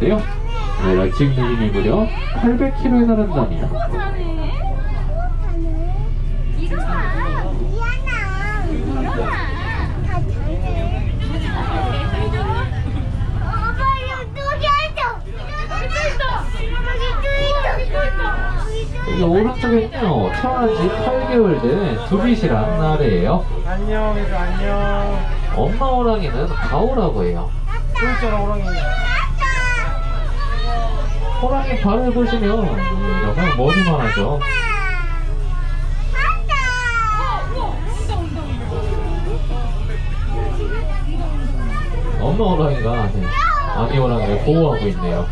있는데요. 얘가 지금 느낌이 무려 800km에 달한답니다. 오른쪽에는요, 태어난 지 8개월 된 두빗이란 나래예요. 안녕 얘들 안녕 엄마 호랑이는 가오라고 해요. 또 있잖아 호랑이 호랑이 발을 보시면 정말 머리만 하죠. 엄마 호랑이가 네, 아기 호랑이를 보호하고 있네요.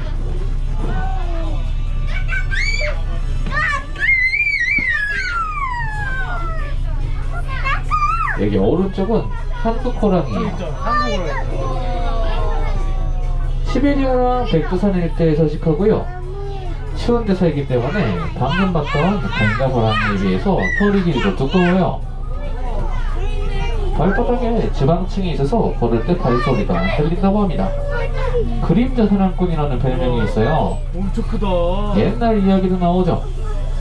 여기 오른쪽은 한국 또 호랑이에요. 있잖아 한국어로 시베리아랑 백두산 일대에 서식하고요. 추운 데 살기 때문에 방금 봤던 호랑이에 비해서 털이 길고 두꺼워요. 발바닥에 지방층이 있어서 걸을 때 발소리가 들린다고 합니다. 그림자 사냥꾼이라는 별명이 있어요. 엄청 크다 옛날 이야기도 나오죠.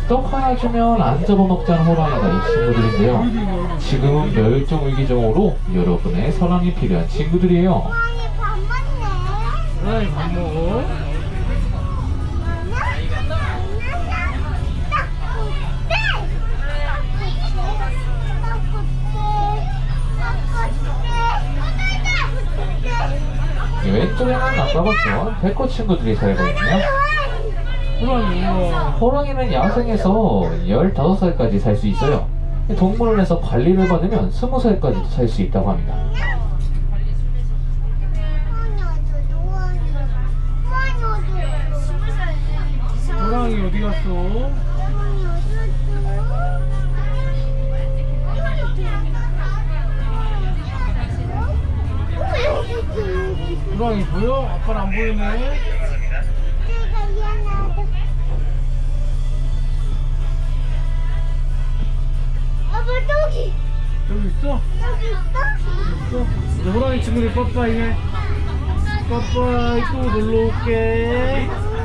떡 하나 주면 안 잡아먹자는 호랑이가 이 친구들인데요. 지금은 멸종 위기종으로 여러분의 사랑이 필요한 친구들이에요. 먹네. 호랑이 밥 먹어 이 왼쪽에는 아까 봤던 백호 친구들이 살고 있네요. 호랑이 우와 호랑이는 야생에서 15살까지 살 수 있어요. 동물원에서 관리를 받으면 20살까지도 살 수 있다고 합니다. 호랑이 어디 갔어? 호랑이 보여? 아빠는 안 보이네 아빠 저기 여기 있어? 여기 있어? 있어? 호랑이 친구들 빠빠이 해 빠빠이 또 놀러 올게